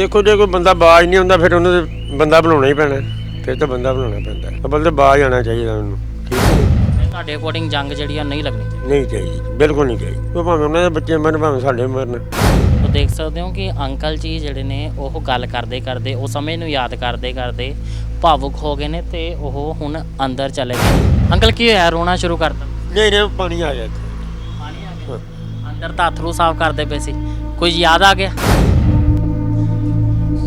ਦੇਖੋ ਜੇ ਕੋਈ ਬੰਦਾ ਬਾਜ ਨਹੀਂ ਹੁੰਦਾ ਫਿਰ ਉਹਨੂੰ ਤੇ ਬੰਦਾ ਬਣਾਉਣਾ ਹੀ ਪੈਣਾ। ਫਿਰ ਤਾਂ ਬੰਦਾ ਬਣਾਉਣਾ ਪੈਂਦਾ। ਅਬਲ ਤੇ ਬਾਜ ਆਣਾ ਚਾਹੀਦਾ ਉਹਨੂੰ। ਠੀਕ ਹੈ ਤੇ ਤੁਹਾਡੇ ਅਕੋਰਡਿੰਗ ਜੰਗ ਜਿਹੜੀ ਆ ਨਹੀਂ ਲੱਗਣੀ ਨਹੀਂ ਚਾਹੀਦੀ। ਬਿਲਕੁਲ ਨਹੀਂ ਚਾਹੀਦੀ। ਉਹ ਭਾਵੇਂ ਉਹਨਾਂ ਦੇ ਬੱਚੇ ਮਰਨ ਭਾਵੇਂ ਸਾਡੇ ਮਰਨ। ਤੋ ਦੇਖ ਸਕਦੇ ਹੋ ਕਿ ਅੰਕਲ ਜੀ ਜਿਹੜੇ ਨੇ ਉਹ ਗੱਲ ਕਰਦੇ ਕਰਦੇ ਉਹ ਸਮੇਂ ਨੂੰ ਯਾਦ ਕਰਦੇ ਕਰਦੇ ਭਾਵੁਕ ਹੋ ਗਏ ਨੇ ਤੇ ਉਹ ਹੁਣ ਅੰਦਰ ਚਲੇ ਗਏ ਅੰਕਲ ਕੀ ਹੋਇਆ? ਰੋਣਾ ਸ਼ੁਰੂ ਕਰਤਾ ਨਹੀਂ ਨਹੀਂ ਪਾਣੀ ਆ ਗਿਆ ਇੱਥੇ। ਪਾਣੀ ਆ ਗਿਆ। ਅੰਦਰ ਤਾਂ ਅਥਰੂ ਸਾਫ਼ ਕਰਦੇ ਪਏ ਸੀ। ਕੁਝ ਯਾਦ ਆ ਗਿਆ?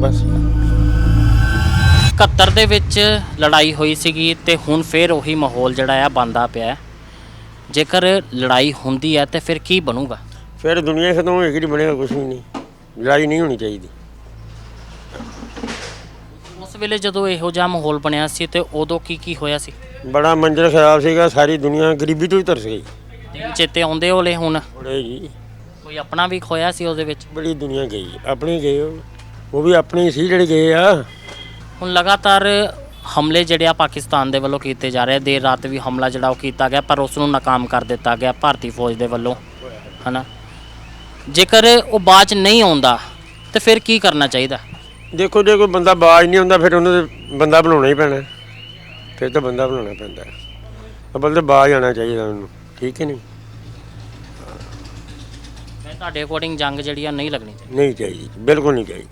ਬਸ। 71 ਦੇ ਵਿੱਚ ਲੜਾਈ ਹੋਈ ਸੀਗੀ ਤੇ ਹੁਣ ਫੇਰ ਉਹੀ ਮਾਹੌਲ ਜਿਹੜਾ ਆ ਬੰਦਾ ਪਿਆ ਹੈ। ਜੇਕਰ ਲੜਾਈ ਹੁੰਦੀ ਹੈ ਤੇ ਫਿਰ ਕੀ ਬਣੂਗਾ? ਫਿਰ ਦੁਨੀਆ ਹੀ ਖਤਮ ਹੋਏਗੀ ਨਹੀਂ ਬਣੇਗਾ ਕੁਝ ਵੀ ਨਹੀਂ। ਲੜਾਈ ਨਹੀਂ ਹੋਣੀ ਚਾਹੀਦੀ। ਉਸ ਵੇਲੇ ਜਦੋਂ ਇਹੋ ਜਿਹਾ ਮਾਹੌਲ ਬਣਿਆ ਸੀ ਤੇ ਉਦੋਂ ਕੀ ਕੀ ਹੋਇਆ ਸੀ? ਬੜਾ ਮੰਜ਼ਰ ਖਰਾਬ ਸੀਗਾ ਸਾਰੀ ਦੁਨੀਆ ਗਰੀਬੀ ਤੋਂ ਹੀ ਤਰਸ ਗਈ। ਦਿਨ ਚੇਤੇ ਆਉਂਦੇ ਹੋਲੇ ਹੁਣ? ਬੜੇ ਜੀ। ਕੋਈ ਆਪਣਾ ਵੀ ਖੋਇਆ ਸੀ ਉਹਦੇ ਵਿੱਚ? ਬੜੀ ਦੁਨੀਆ ਗਈ ਆਪਣੀ ਗਏ ਉਹ। ਉਹ ਵੀ ਆਪਣੇ ਸੀ ਜਿਹੜੇ ਗਏ ਆ। ਹੁਣ ਲਗਾਤਾਰ ਹਮਲੇ ਜਿਹੜੇ ਆ ਪਾਕਿਸਤਾਨ ਦੇ ਵੱਲੋਂ ਕੀਤੇ ਜਾ ਰਹੇ ਆ। ਦੇਰ ਰਾਤ ਵੀ ਹਮਲਾ ਜਿਹੜਾ ਉਹ ਕੀਤਾ ਗਿਆ ਪਰ ਉਸ ਨੂੰ ਨਾਕਾਮ ਕਰ ਦਿੱਤਾ ਗਿਆ ਭਾਰਤੀ ਫੌਜ ਦੇ ਵੱਲੋਂ ਹਨਾ? ਜੇਕਰ ਉਹ 'ਚ ਨਹੀਂ ਆਉਂਦਾ ਤੇ ਫਿਰ ਕੀ ਕਰਨਾ ਚਾਹੀਦਾ? ਦੇਖੋ ਜੇ ਕੋਈ ਬੰਦਾ ਬਾਜ ਨਹੀਂ ਹੁੰਦਾ ਫਿਰ ਉਹਨੂੰ ਤੇ ਬੰਦਾ ਬਣਾਉਣਾ ਹੀ ਪੈਣਾ। ਫਿਰ ਤਾਂ ਬੰਦਾ ਬਣਾਉਣਾ ਪੈਂਦਾ ਅਬਲ ਤੇ ਬਾਜ ਆਣਾ ਚਾਹੀਦਾ ਉਹਨੂੰ ਠੀਕ ਹੈ ਨਹੀਂ? ਮੈਂ ਤੁਹਾਡੇ ਅਕੋਰਡਿੰਗ ਜੰਗ ਜਿਹੜੀ ਆ ਨਹੀਂ ਲੱਗਣੀ ਚਾਹੀਦੀ। ਨਹੀਂ ਚਾਹੀਦੀ ਬਿਲਕੁਲ ਨਹੀਂ ਚਾਹੀਦੀ।